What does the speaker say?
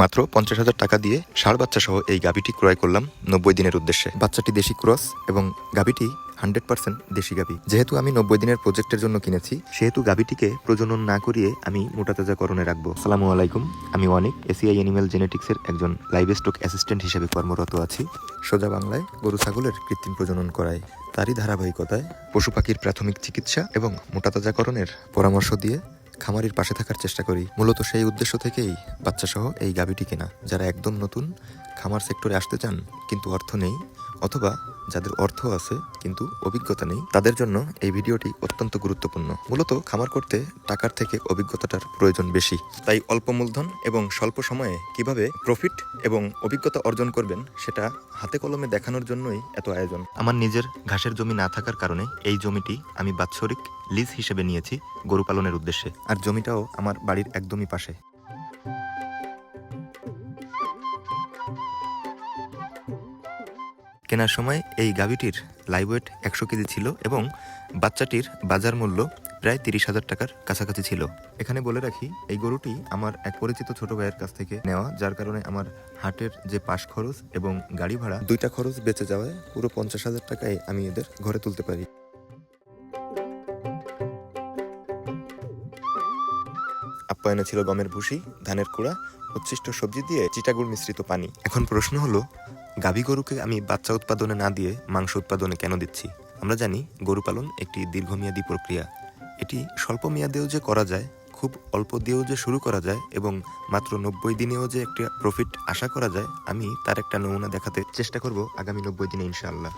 মাত্র পঞ্চাশ হাজার টাকা দিয়ে ষাড় বাচ্চা সহ এই গাভিটি ক্রয় করলাম নব্বই দিনের উদ্দেশ্যে। বাচ্চাটি দেশি ক্রস এবং গাভিটি হান্ড্রেড পার্সেন্ট দেশি গাভি। যেহেতু আমি নব্বই দিনের প্রজেক্টের জন্য কিনেছি, সেহেতু গাভিটিকে প্রজনন না করিয়ে আমি মোটাতাজাকরণে রাখব। সালামু আলাইকুম, আমি অনেক, এসিআই অ্যানিমেল জেনেটিক্সের একজন লাইভ স্টক অ্যাসিস্ট্যান্ট হিসেবে কর্মরত আছি। সোজা বাংলায় গরু ছাগলের কৃত্রিম প্রজনন করায় তারই ধারাবাহিকতায় পশু পাখির প্রাথমিক চিকিৎসা এবং মোটাতাজাকরণের পরামর্শ দিয়ে খামারির পাশে থাকার চেষ্টা করি। মূলত সেই উদ্দেশ্য থেকেই বাচ্চা সহ এই গাভীটি কেনা। যারা একদম নতুন খামার সেক্টরে আসতে চান, কিন্তু অর্থ নেই, অথবা যাদের অর্থ আছে কিন্তু অভিজ্ঞতা নেই, তাদের জন্য এই ভিডিওটি অত্যন্ত গুরুত্বপূর্ণ। মূলত খামার করতে টাকার থেকে অভিজ্ঞতাটার প্রয়োজন বেশি। তাই অল্প মূলধন এবং স্বল্প সময়ে কীভাবে প্রফিট এবং অভিজ্ঞতা অর্জন করবেন, সেটা হাতে কলমে দেখানোর জন্যই এত আয়োজন। আমার নিজের ঘাসের জমি না থাকার কারণে এই জমিটি আমি বাৎসরিক লিজ হিসেবে নিয়েছি গরু পালনের উদ্দেশ্যে। আর জমিটাও আমার বাড়ির একদমই পাশে। কেনার সময় এই গাভিটির লাইভ ওয়েট একশো কেজি ছিল এবং বাচ্চাটির বাজার মূল্য প্রায় তিরিশ হাজার টাকার কাছাকাছি ছিল। এখানে বলে রাখি, এই গরুটি আমার এক পরিচিত ছোট ভাইয়ের কাছ থেকে নেওয়া, যার কারণে আমার হাটের যে পাশ খরচ এবং গাড়ি ভাড়া দুইটা খরচ বেঁচে যাওয়ায় পুরো পঞ্চাশ হাজার টাকায় আমি এদের ঘরে তুলতে পারি। আপ্যায়নে ছিল গমের ভুসি, ধানের কুড়া, উচ্ছিষ্ট সবজি দিয়ে চিটাগুড় মিশ্রিত পানি। এখন প্রশ্ন হলো গাভী গরুকে আমি বাচ্চা উৎপাদনে না দিয়ে মাংস উৎপাদনে কেন দিচ্ছি? আমরা জানি গরু পালন একটি দীর্ঘমেয়াদী প্রক্রিয়া। এটি স্বল্প মেয়াদেও যে করা যায়, খুব অল্প দিয়েও যে শুরু করা যায় এবং মাত্র নব্বই দিনেও যে একটা প্রফিট আশা করা যায়, আমি তার একটা নমুনা দেখাতে চেষ্টা করব আগামী নব্বই দিনে ইনশাআল্লাহ।